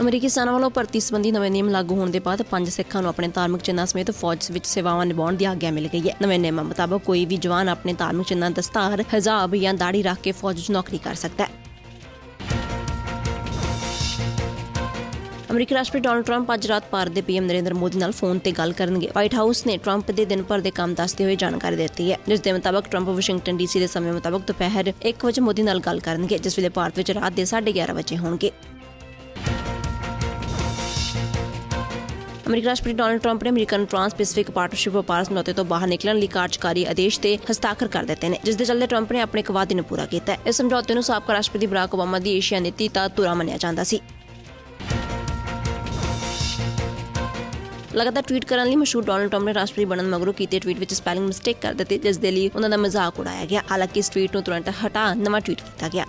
ਅਮਰੀਕੀ ਸੈਨਾ ਵੱਲੋਂ ਭਰਤੀ ਸੰਬੰਧੀ ਨਵੇਂ ਨਿਯਮ ਲਾਗੂ ਹੋਣ ਦੇ ਬਾਅਦ ਪੰਜ ਸਿੱਖਾਂ ਨੂੰ ਆਪਣੇ ਧਾਰਮਿਕ ਚਿੰਨ੍ਹਾਂ ਸਮੇਤ ਫੌਜ ਵਿੱਚ ਸੇਵਾਵਾਂ ਨਿਭਾਉਣ ਦੀ ਆਗਿਆ ਮਿਲ ਗਈ ਹੈ। ਨਵੇਂ ਨਿਯਮਾਂ ਮੁਤਾਬਕ ਕੋਈ ਵੀ ਜਵਾਨ ਆਪਣੇ ਧਾਰਮਿਕ ਚਿੰਨ੍ਹਾਂ ਦਸਤਾਰ ਹਿਜਾਬ ਜਾਂ ਦਾੜੀ ਰੱਖ ਕੇ ਫੌਜ ਵਿੱਚ ਨੌਕਰੀ ਕਰ ਸਕਦਾ ਹੈ। ਅਮਰੀਕੀ ਰਾਸ਼ਟਰਪਤੀ ਡੋਨਲਡ ਟਰੰਪ ਅੱਜ ਰਾਤ ਭਾਰਤ ਦੇ ਪੀਐਮ ਨਰਿੰਦਰ ਮੋਦੀ ਨਾਲ ਫੋਨ ਤੇ ਗੱਲ ਕਰਨਗੇ। ਵਾਈਟ ਹਾਊਸ ਨੇ ਟਰੰਪ ਦੇ ਦਿਨ ਭਰ ਦੇ ਕੰਮ ਦੱਸਦੇ ਹੋਏ ਜਾਣਕਾਰੀ ਦਿੱਤੀ ਹੈ। ਜਿਸ ਦੇ ਮੁਤਾਬਕ ਟਰੰਪ ਵਾਸ਼ਿੰਗਟਨ ਡੀਸੀ ਦੇ ਸਮੇਂ ਮੁਤਾਬਕ ਦੁਪਹਿਰ 1 ਵਜੇ ਮੋਦੀ ਨਾਲ ਗੱਲ ਕਰਨਗੇ, ਜਿਸ ਵੇਲੇ ਭਾਰਤ ਵਿੱਚ ਰਾਤ ਦੇ 11:30 ਵਜੇ ਹੋਣਗੇ। ਅਮਰੀਕਾ ਰਾਸ਼ਟਰਪਤੀ ਡੋਨਲਡ ਟਰੰਪ ਨੇ ਅਮਰੀਕਨ ਟ੍ਰਾਂਸ ਪੈਸੀਫਿਕ ਪਾਰਟਨਰਸ਼ਿਪ ਵਪਾਰ ਸਮਝੌਤੇ ਤੋਂ ਬਾਹਰ ਨਿਕਲਣ ਲਈ ਕਾਰਜਕਾਰੀ ਆਦੇਸ਼ ਤੇ ਹਸਤਾਖਰ ਕਰ ਦਿੱਤੇ ਨੇ, ਜਿਸ ਦੇ ਚੱਲਦੇ ਟਰੰਪ ਨੇ ਆਪਣੇ ਇੱਕ ਵਾਅਦੇ ਨੂੰ ਪੂਰਾ ਕੀਤਾ ਹੈ। ਇਸ ਸਮਝੌਤੇ ਨੂੰ ਸਾਬਕਾ ਰਾਸ਼ਟਰਪਤੀ ਬਰਾਕ ਓਬਾਮਾ ਦੀ ਏਸ਼ੀਆ ਨੀਤੀ ਦਾ ਧੁਰਾ ਮੰਨਿਆ ਜਾਂਦਾ ਸੀ। ਲਗਾਤਾਰ ਟਵੀਟ ਕਰਨ ਲਈ ਮਸ਼ਹੂਰ ਡੋਨਲਡ ਟਰੰਪ ਨੇ ਰਾਸ਼ਟਰਪਤੀ ਬਣਨ ਮਗਰੋਂ ਕੀਤੇ ਟਵੀਟ ਵਿੱਚ ਸਪੈਲਿੰਗ ਮਿਸਟੇਕ ਕਰ ਦਿੱਤੀ, ਜਿਸ ਦੇ ਲਈ ਉਹਨਾਂ ਦਾ ਮਜ਼ਾਕ ਉਡਾਇਆ ਗਿਆ। ਹਾਲਾਂਕਿ ਇਸ ਟਵੀਟ ਨੂੰ ਤੁਰੰਤ ਹਟਾ ਨਵਾਂ ਟਵੀਟ ਕੀਤਾ ਗਿਆ।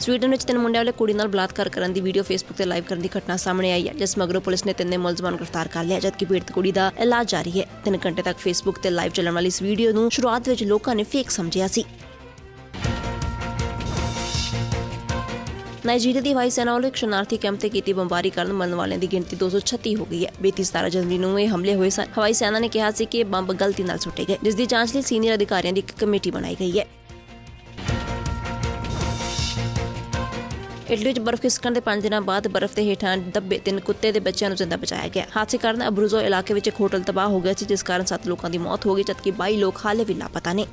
ਸਵੀਡਨ ਵਿੱਚ ਤਿੰਨ ਮੁੰਡਿਆਂ ਵਾਲੇ ਕੁੜੀ ਨਾਲ ਬਲਾਤਕਾਰ ਕਰਨ ਦੀ ਵੀਡੀਓ ਫੇਸਬੁੱਕ ਤੇ ਲਾਈਵ ਕਰਨ ਦੀ ਘਟਨਾ ਸਾਹਮਣੇ ਆਈ ਹੈ, ਜਿਸ ਮਗਰੋਂ ਪੁਲਿਸ ਨੇ ਤਿੰਨੇ ਮੁਲਜ਼ਮਾਂ ਨੂੰ ਗ੍ਰਿਫਤਾਰ ਕਰ ਲਿਆ ਜਦਕਿ ਪੀੜਤ ਕੁੜੀ ਦਾ ਇਲਾਜ ਜਾਰੀ ਹੈ। ਤਿੰਨ ਘੰਟੇ ਤੱਕ ਫੇਸਬੁੱਕ ਤੇ ਲਾਈਵ ਚੱਲਣ ਵਾਲੀ ਇਸ ਵੀਡੀਓ ਨੂੰ ਸ਼ੁਰੂਆਤ ਵਿੱਚ ਲੋਕਾਂ ਨੇ ਫੇਕ ਸਮਝਿਆ ਸੀ। ਨਾਈਜੀਰੀਆ ਦੀ ਹਵਾਈ ਸੈਨਾ ਵੱਲੋਂ ਇੱਕ ਸ਼ਰਨਾਰਥੀ ਕੈਂਪ ਤੇ ਕੀਤੀ ਬੰਬਾਰੀ ਕਾਰਨ ਮਰਨ ਵਾਲਿਆਂ ਦੀ ਗਿਣਤੀ 236 ਹੋ ਗਈ ਹੈ। ਬੀਤੀ 17 ਜਨਵਰੀ ਨੂੰ ਇਹ ਹਮਲੇ ਹੋਏ ਸਨ। ਹਵਾਈ ਸੈਨਾ ਨੇ ਕਿਹਾ ਸੀ ਕਿ ਇਹ ਬੰਬ ਗਲਤੀ ਨਾਲ ਸੁੱਟੇ ਗਏ, ਜਿਸ ਦੀ ਜਾਂਚ ਲਈ ਸੀਨੀਅਰ ਅਧਿਕਾਰੀਆਂ ਦੀ ਇੱਕ ਕਮੇਟੀ ਬਣਾਈ ਗਈ ਹੈ। ਇਟਲੀ ਵਿੱਚ ਬਰਫ਼ ਖਿਸਕਣ ਦੇ 5 ਦਿਨਾਂ ਬਾਅਦ ਬਰਫ਼ ਦੇ ਹੇਠਾਂ ਦੱਬੇ ਤਿੰਨ ਕੁੱਤੇ ਦੇ ਬੱਚਿਆਂ ਨੂੰ ਜ਼ਿੰਦਾ ਬਚਾਇਆ ਗਿਆ। ਹਾਦਸੇ ਕਾਰਨ ਅਬਰੂਜ਼ੋ ਇਲਾਕੇ ਵਿੱਚ ਇੱਕ ਹੋਟਲ ਤਬਾਹ ਹੋ ਗਿਆ ਸੀ, ਜਿਸ ਕਾਰਨ 7 ਲੋਕਾਂ ਦੀ ਮੌਤ ਹੋ ਗਈ, ਜਦਕਿ 22 ਲੋਕ ਹਾਲੇ ਵੀ ਲਾਪਤਾ ਨੇ।